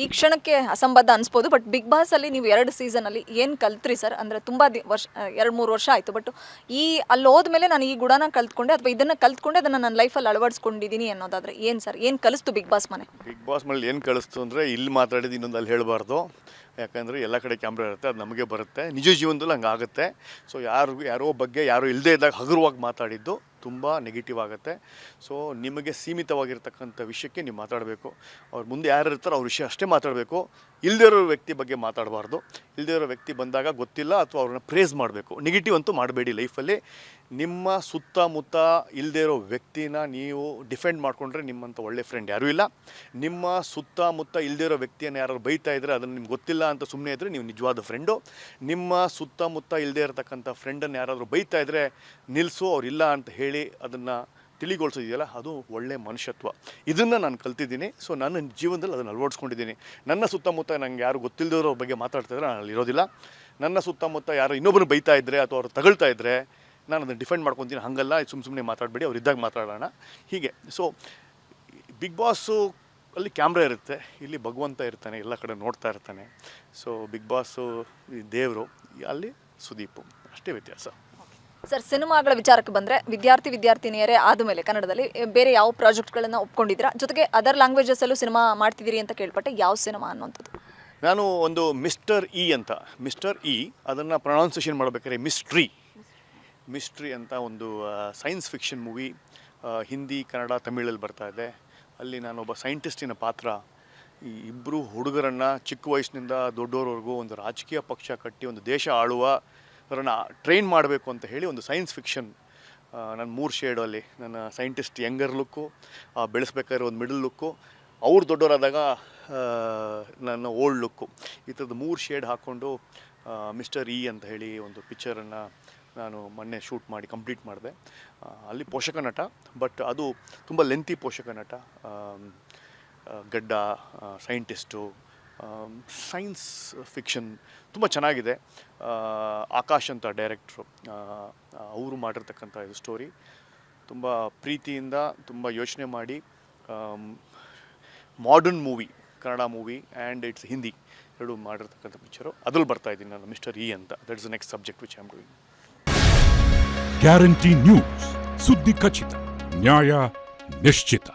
ಈ ಕ್ಷಣಕ್ಕೆ ಅಸಂಬದ್ಧ ಅನಿಸ್ಬೋದು ಬಟ್ ಬಿಗ್ ಬಾಸ್ ಅಲ್ಲಿ ನೀವು ಎರಡು ಸೀಸನ್ ಅಲ್ಲಿ ಏನು ಕಲ್ತ್ರಿ ಸರ್ ಅಂದ್ರೆ ತುಂಬಾ ವರ್ಷ ಎರಡು ಮೂರು ವರ್ಷ ಆಯ್ತು ಬಟ್ ಈ ಅಲ್ಲಿ ಹೋದ್ಮೇಲೆ ನಾನು ಈ ಗುಣನ ಕಲ್ತ್ಕೊಂಡೆ ಅಥವಾ ಇದನ್ನ ಕಲ್ತ್ಕೊಂಡೆ ಅದನ್ನ ನನ್ನ ಲೈಫಲ್ಲಿ ಅಳವಡಿಸ್ಕೊಂಡಿದ್ದೀನಿ ಅನ್ನೋದಾದ್ರೆ ಏನು ಸರ್ ಏನು ಕಲಿಸ್ತು ಬಿಗ್ ಬಾಸ್ ಮನೆ? ಬಿಗ್ ಬಾಸ್ ಮನೆ ಏನು ಕಲಿಸ್ತು ಅಂದರೆ ಇಲ್ಲಿ ಮಾತಾಡಿದ್ದು ಇನ್ನೊಂದು ಅಲ್ಲಿ ಹೇಳಬಾರ್ದು. ಯಾಕಂದರೆ ಎಲ್ಲ ಕಡೆ ಕ್ಯಾಮ್ರಾ ಇರುತ್ತೆ, ಅದು ನಮಗೆ ಬರುತ್ತೆ. ನಿಜ ಜೀವನದಲ್ಲಿ ಹಂಗಾಗುತ್ತೆ. ಸೊ ಯಾರು ಯಾರೋ ಬಗ್ಗೆ ಯಾರೋ ಇಲ್ಲದೇ ಇದ್ದಾಗ ಹಗುರವಾಗಿ ಮಾತಾಡಿದ್ದು. ತುಂಬ ನೆಗೆಟಿವ್ ಆಗುತ್ತೆ. ಸೊ ನಿಮಗೆ ಸೀಮಿತವಾಗಿರ್ತಕ್ಕಂಥ ವಿಷಯಕ್ಕೆ ನೀವು ಮಾತಾಡಬೇಕು. ಅವ್ರ ಮುಂದೆ ಯಾರು ಇರ್ತಾರೋ ಅವ್ರ ವಿಷಯ ಅಷ್ಟೇ ಮಾತಾಡಬೇಕು. ಇರೋ ವ್ಯಕ್ತಿ ಬಗ್ಗೆ ಮಾತಾಡಬಾರ್ದು. ಇರೋ ವ್ಯಕ್ತಿ ಬಂದಾಗ ಗೊತ್ತಿಲ್ಲ ಅಥವಾ ಅವ್ರನ್ನ ಪ್ರೇಸ್ ಮಾಡಬೇಕು. ನೆಗೆಟಿವ್ ಅಂತೂ ಮಾಡಬೇಡಿ ಲೈಫಲ್ಲಿ ನಿಮ್ಮ ಸುತ್ತಮುತ್ತ ಇಲ್ಲದೇ ಇರೋ ವ್ಯಕ್ತಿನ ನೀವು ಡಿಫೆಂಡ್ ಮಾಡಿಕೊಂಡ್ರೆ ನಿಮ್ಮಂಥ ಒಳ್ಳೆ ಫ್ರೆಂಡ್ ಯಾರೂ ಇಲ್ಲ. ನಿಮ್ಮ ಸುತ್ತಮುತ್ತ ಇಲ್ಲದೇ ಇರೋ ವ್ಯಕ್ತಿಯನ್ನು ಯಾರು ಬೈತಾ ಇದ್ದರೆ ಅದನ್ನು ನಿಮ್ಗೆ ಗೊತ್ತಿಲ್ಲ ಅಂತ ಸುಮ್ಮನೆ ಇದ್ದರೆ ನೀವು ನಿಜವಾದ ಫ್ರೆಂಡು ನಿಮ್ಮ ಸುತ್ತಮುತ್ತ ಇಲ್ಲದೇ ಇರತಕ್ಕಂಥ ಫ್ರೆಂಡನ್ನು ಯಾರಾದರೂ ಬೈತಾ ಇದ್ದರೆ ನಿಲ್ಲಿಸು ಅವ್ರು ಇಲ್ಲ ಅಂತ ಹೇಳಿ ಅದನ್ನು ತಿಳಿಗೊಳಿಸೋದಿದೆಯಲ್ಲ ಅದು ಒಳ್ಳೆ ಮನುಷ್ಯತ್ವ. ಇದನ್ನು ನಾನು ಕಲ್ತಿದ್ದೀನಿ. ಸೊ ನನ್ನ ಜೀವನದಲ್ಲಿ ಅದನ್ನು ಅಳವಡಿಸ್ಕೊಂಡಿದ್ದೀನಿ. ನನ್ನ ಸುತ್ತಮುತ್ತ ನಂಗೆ ಯಾರು ಗೊತ್ತಿಲ್ಲದವ್ರ ಬಗ್ಗೆ ಮಾತಾಡ್ತಿದ್ರೆ ನಾನು ಅಲ್ಲಿರೋದಿಲ್ಲ ನನ್ನ ಸುತ್ತಮುತ್ತ ಯಾರು ಇನ್ನೊಬ್ಬರು ಬೈತಾ ಇದ್ದರೆ ಅಥವಾ ಅವ್ರು ತಗೊಳ್ತಾ ಇದ್ದರೆ ನಾನು ಅದನ್ನು ಡಿಫೆಂಡ್ ಮಾಡ್ಕೊತೀನಿ. ಹಾಗಲ್ಲ ಸುಮ್ಮ ಸುಮ್ಮನೆ ಮಾತಾಡಬೇಡಿ, ಅವ್ರು ಇದ್ದಾಗ ಮಾತಾಡೋಣ. ಹೀಗೆ. ಸೊ ಬಿಗ್ ಬಾಸು ಅಲ್ಲಿ ಕ್ಯಾಮ್ರಾ ಇರುತ್ತೆ. ಇಲ್ಲಿ ಭಗವಂತ ಇರ್ತಾನೆ, ಎಲ್ಲ ಕಡೆ ನೋಡ್ತಾ ಇರ್ತಾನೆ. ಸೊ ಬಿಗ್ ಬಾಸು ದೇವರು, ಅಲ್ಲಿ ಸುದೀಪು. ಅಷ್ಟೇ ವ್ಯತ್ಯಾಸ. ಸರ್, ಸಿನಿಮಾಗಳ ವಿಚಾರಕ್ಕೆ ಬಂದರೆ ವಿದ್ಯಾರ್ಥಿ ವಿದ್ಯಾರ್ಥಿನಿಯರೇ ಆದಮೇಲೆ ಕನ್ನಡದಲ್ಲಿ ಬೇರೆ ಯಾವ ಪ್ರಾಜೆಕ್ಟ್ಗಳನ್ನು ಒಪ್ಕೊಂಡಿದ್ದೀರಾ? ಜೊತೆಗೆ ಅದರ್ ಲ್ಯಾಂಗ್ವೇಜಸಲ್ಲೂ ಸಿನಿಮಾ ಮಾಡ್ತಿದ್ದೀರಿ ಅಂತ ಕೇಳ್ಪಟ್ಟೆ ಯಾವ ಸಿನಿಮಾ ಅನ್ನುವಂಥದ್ದು? ನಾನು ಒಂದು ಮಿಸ್ಟರ್ ಇ ಅಂತ, ಮಿಸ್ಟರ್ ಇ, ಅದನ್ನು ಪ್ರೊನೌನ್ಸೇಷನ್ ಮಾಡಬೇಕಾದ್ರೆ ಮಿಸ್ಟ್ರಿ. ಮಿಸ್ಟ್ರಿ ಅಂತ ಒಂದು science fiction movie Hindi, Kannada, ತಮಿಳಲ್ಲಿ ಬರ್ತಾ ಇದೆ. ಅಲ್ಲಿ ನಾನೊಬ್ಬ ಸೈಂಟಿಸ್ಟಿನ ಪಾತ್ರ. ಈ ಇಬ್ಬರು ಹುಡುಗರನ್ನು ಚಿಕ್ಕ ವಯಸ್ಸಿನಿಂದ ದೊಡ್ಡವರವರೆಗೂ ಒಂದು ರಾಜಕೀಯ ಪಕ್ಷ ಕಟ್ಟಿ ಒಂದು ದೇಶ ಆಳುವ ಅವರನ್ನು ಟ್ರೈನ್ ಮಾಡಬೇಕು ಅಂತ ಹೇಳಿ ಒಂದು ಸೈನ್ಸ್ ಫಿಕ್ಷನ್ ನನ್ನ ಮೂರು ಶೇಡಲ್ಲಿ ನನ್ನ ಸೈಂಟಿಸ್ಟ್ ಯಂಗರ್ ಲುಕ್ಕು ಬೆಳೆಸ್ಬೇಕಾದ್ರೆ ಒಂದು ಮಿಡಲ್ ಲುಕ್ಕು ಅವ್ರು ದೊಡ್ಡವರಾದಾಗ ನನ್ನ ಓಲ್ಡ್ ಲುಕ್ಕು ಈ ಥರದ್ದು ಮೂರು ಶೇಡ್ ಹಾಕ್ಕೊಂಡು ಮಿಸ್ಟರ್ ಇ ಅಂತ ಹೇಳಿ ಒಂದು ಪಿಕ್ಚರನ್ನು ನಾನು ಮೊನ್ನೆ ಶೂಟ್ ಮಾಡಿ ಕಂಪ್ಲೀಟ್ ಮಾಡಿದೆ. ಅಲ್ಲಿ ಪೋಷಕ ನಟ ಬಟ್ ಅದು ತುಂಬ ಲೆಂತಿ ಪೋಷಕ ನಟ ಗಡ್ಡ ಸೈಂಟಿಸ್ಟು ಸೈನ್ಸ್ ಫಿಕ್ಷನ್ ತುಂಬ ಚೆನ್ನಾಗಿದೆ. ಆಕಾಶ್ ಅಂತ ಡೈರೆಕ್ಟ್ರು ಅವರು ಮಾಡಿರ್ತಕ್ಕಂಥ ಇದು ಸ್ಟೋರಿ. ತುಂಬ ಪ್ರೀತಿಯಿಂದ, ತುಂಬ ಯೋಚನೆ ಮಾಡಿ modern movie Kannada movie and it's Hindi ಎರಡು ಮಾಡಿರ್ತಕ್ಕಂಥ ಪಿಕ್ಚರು ಅದ್ರಲ್ಲಿ ಬರ್ತಾ ಇದ್ದೀನಿ ನಾನು ಮಿಸ್ಟರ್ ಇ ಅಂತ. That is next subject which am doing guarantee news ಸುದ್ದಿ ಖಚಿತ, ನ್ಯಾಯ ನಿಶ್ಚಿತ.